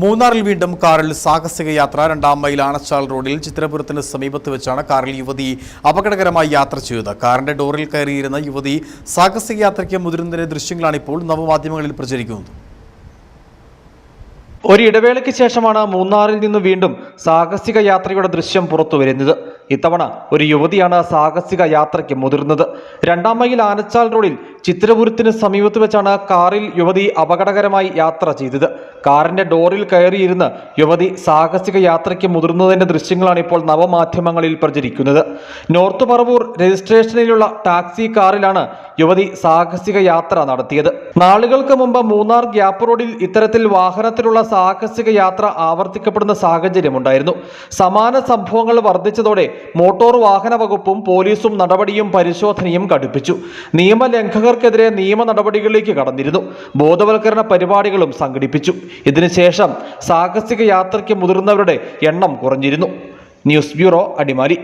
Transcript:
മൂന്നാറിൽ വീണ്ടും കാറിൽ സാഹസിക യാത്ര രണ്ടാം മൈൽ ആണച്ചാൽ റോഡിൽ ചിത്രപുരത്തിന് സമീപത്ത് വെച്ചാണ് കാറിൽ യുവതി അപകടകരമായി യാത്ര ചെയ്തത്. കാറിന്റെ ഡോറിൽ കയറിയിരുന്ന യുവതി സാഹസിക യാത്രയ്ക്ക് മുതിരുന്നതിന്റെ ദൃശ്യങ്ങളാണ് ഇപ്പോൾ നവമാധ്യമങ്ങളിൽ പ്രചരിക്കുന്നത്. ഒരു ഇടവേളയ്ക്ക് ശേഷമാണ് മൂന്നാറിൽ നിന്ന് വീണ്ടും സാഹസിക യാത്രയുടെ ദൃശ്യം പുറത്തു വരുന്നത്. ഇത്തവണ ഒരു യുവതിയാണ് സാഹസിക യാത്രയ്ക്ക് മുതിർന്നത്. രണ്ടാം മൈൽ ആനച്ചാൽ റോഡിൽ ചിത്രപുരത്തിന് സമീപത്ത് വെച്ചാണ് കാറിൽ യുവതി അപകടകരമായി യാത്ര ചെയ്തത്. കാറിന്റെ ഡോറിൽ കയറിയിരുന്ന് യുവതി സാഹസിക യാത്രയ്ക്ക് മുതിർന്നതിന്റെ ദൃശ്യങ്ങളാണ് ഇപ്പോൾ നവമാധ്യമങ്ങളിൽ പ്രചരിക്കുന്നത്. നോർത്ത് പറവൂർ രജിസ്ട്രേഷനിലുള്ള ടാക്സി കാറിലാണ് യുവതി സാഹസിക യാത്ര നടത്തിയത്. നാളുകൾക്ക് മുമ്പ് മൂന്നാർ ഗ്യാപ്പ് റോഡിൽ ഇത്തരത്തിൽ വാഹനത്തിലുള്ള സാഹസിക യാത്ര ആവർത്തിക്കപ്പെടുന്ന സാഹചര്യമുണ്ടായിരുന്നു സമാന സംഭവങ്ങൾ വർദ്ധിച്ചതോടെ മോട്ടോർ വാഹന വകുപ്പും പോലീസും നടപടിയും പരിശോധനയും കടുപ്പിച്ചു. നിയമലംഘകർക്കെതിരെ നിയമ നടപടികളിലേക്ക് കടന്നിരുന്നു. ബോധവൽക്കരണ പരിപാടികളും സംഘടിപ്പിച്ചു. ഇതിനുശേഷം സാഹസിക യാത്രയ്ക്ക് മുതിർന്നവരുടെ എണ്ണം കുറഞ്ഞിരുന്നു. News bureau Adimali.